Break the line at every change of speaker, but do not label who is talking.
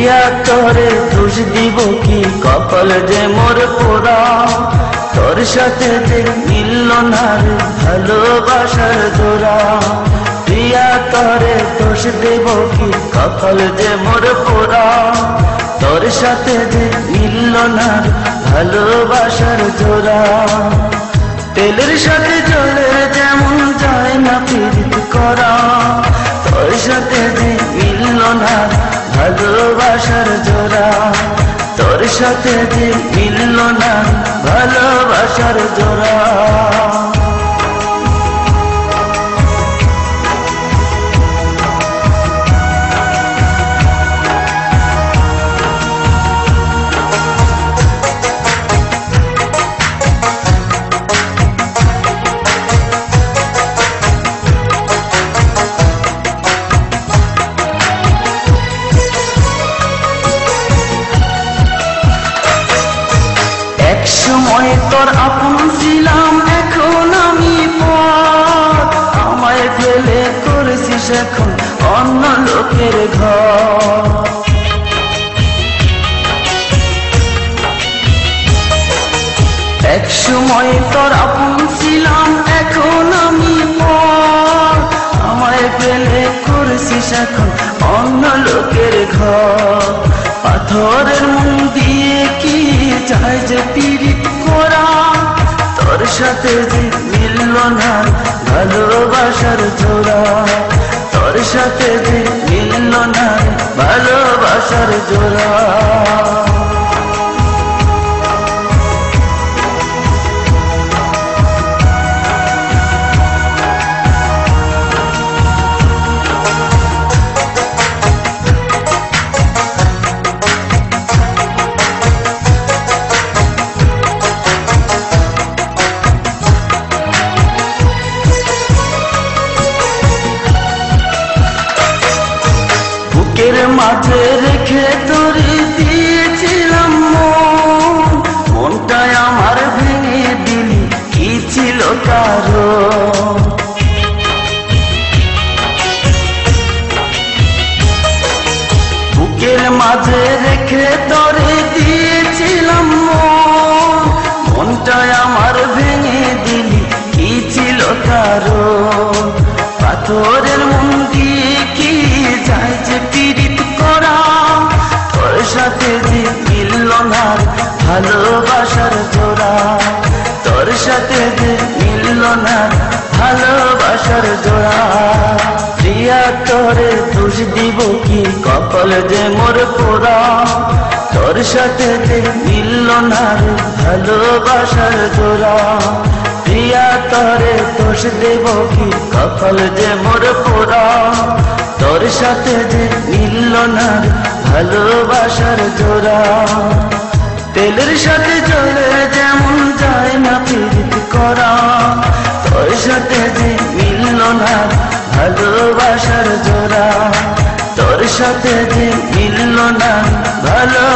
প্রিয়া তোরে দোষ দিব কি? কপাল যে মোর পোড়া। তোর সাথে যে মিলল না রে, ভালোবাসার জোড়া। প্রিয়া তোরে দোষ দেব কি? কপাল যে মোর পোড়া। তোর সাথে যে মিলল না ভালোবাসার জোড়া। তেলের সাথে জলের যেমন যায় না পীড়িত করা। ভালোবাসার জোড়া। তোর সাথে যে মিলল না ভালোবাসার জোড়া। তোর আপন ছিলাম, এখন আমি পর আমায় ফেলে করেছিস এখন অন্য লোকের ঘর। এক সময় তোর আপন ছিলাম, এখন আমি পর আমায় ফেলে করেছিস এখন অন্য লোকের ঘর। পাথরের মন দিয়ে কি চায় যে পীড়িত করা? তোর সাথে যে মিলল না ভালোবাসার জোড়া। তোর সাথে যে মিলল না ভালোবাসার জোড়া। মাঝে রেখে তোরে দিয়েছিলাম মন। মনটাই আমার ভেঙে দিলি, কি ছিল কারও বুকের মাঝে রেখে তোরে দিয়েছিলাম মন। মনটাই আমার ভেঙে দিলি, কি ছিল কারও পাথরের না ভালোবাসার জোড়া। প্রিয়া তোরে দোষ দিব কি? কপাল যে মোর পোড়া। তোর সাথে যে মিলল না রে, ভালোবাসার জোড়া। প্রিয়া তোরে দোষ দেব কি? কপাল যে মোর পোড়া। তোর সাথে যে মিলল না রে, ভালোবাসার জোড়া। তেলের সাথে জলে যেমন যায় না পীড়িত করা। সাথে মিলল না ভালোবাসার জোড়া। তোর সাথে যে মিলল না ভালো